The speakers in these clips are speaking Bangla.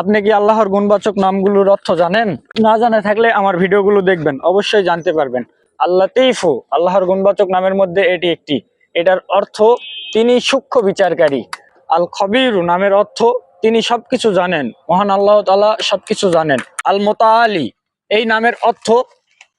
আপনি কি আল্লাহর গুণবাচক নামগুলোর অর্থ জানেন? না জানে থাকলে আমার ভিডিওগুলো দেখবেন, অবশ্যই জানতে পারবেন। আল্লাহ তেইফু আল্লাহর গুণবাচক নামের মধ্যে এটি একটি। এটার অর্থ, তিনি সূক্ষ্ম বিচারকারী। আল খবিরু নামের অর্থ, তিনি সবকিছু জানেন। মহান আল্লাহ তালা সবকিছু জানেন। আল মোতা আলী এই নামের অর্থ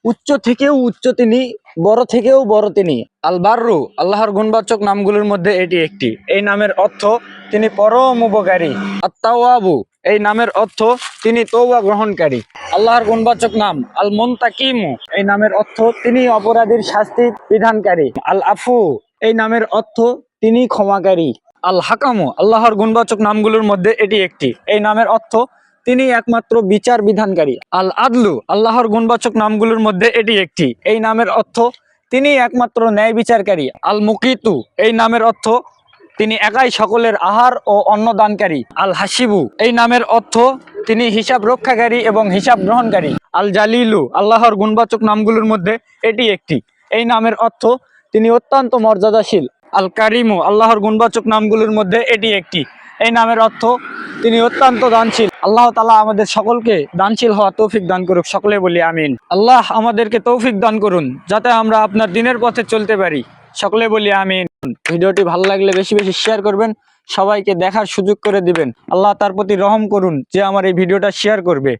উচ্চ থেকেও উচ্চ তিনি, বড় থেকেও বড় তিনি। আল বাররু আল্লাহর গুণবাচক নামগুলোর মধ্যে এটি একটি। এই নামের অর্থ তিনি পরম উপকারী। আত্মাওয়াবু এই নামের অর্থ তিনি তৌবা গ্রহণকারী। আল্লাহর গুণবাচক নাম আল মুনতাকিমু এই নামের অর্থ তিনি অপরাধীর শাস্তি বিধানকারী। আল আফু এই নামের অর্থ তিনি ক্ষমাকারী। আল হাকামু আল্লাহর গুণবাচক নামগুলোর মধ্যে এটি একটি। এই নামের অর্থ তিনি একমাত্র বিচার বিধানকারী। আল আদলু, আল্লাহর গুণবাচক নামগুলোর মধ্যে এটি একটি। এই নামের অর্থ, তিনি একমাত্র ন্যায় বিচারকারী। আল মুকিতু, এই নামের অর্থ, তিনি একাই সকলের আহার ও অন্ন দানকারী আল হাসিবু, এই নামের অর্থ, তিনি হিসাব রক্ষাকারী এবং হিসাব গ্রহণকারী। আল জালিলু, আল্লাহর গুণবাচক নামগুলোর মধ্যে এটি একটি। এই নামের অর্থ, তিনি অত্যন্ত মর্যাদাশীল। আল কারিমু, আল্লাহর গুণবাচক নামগুলোর মধ্যে এটি একটি। এই নামের অর্থ তিনি অত্যন্ত দানশীল। আল্লাহ তালা আমাদের সকলকে দানশীল হওয়া তৌফিক দান করুক, সকলে বলি আমিন। আল্লাহ আমাদেরকে তৌফিক দান করুন, যাতে আমরা আপনার দিনের পথে চলতে পারি। সকলে বলি আমিন। ভিডিওটি ভালো লাগলে বেশি বেশি শেয়ার করবেন, সবাইকে দেখার সুযোগ করে দিবেন। আল্লাহ তার প্রতি রহম করুন যে আমার এই ভিডিওটা শেয়ার করবে।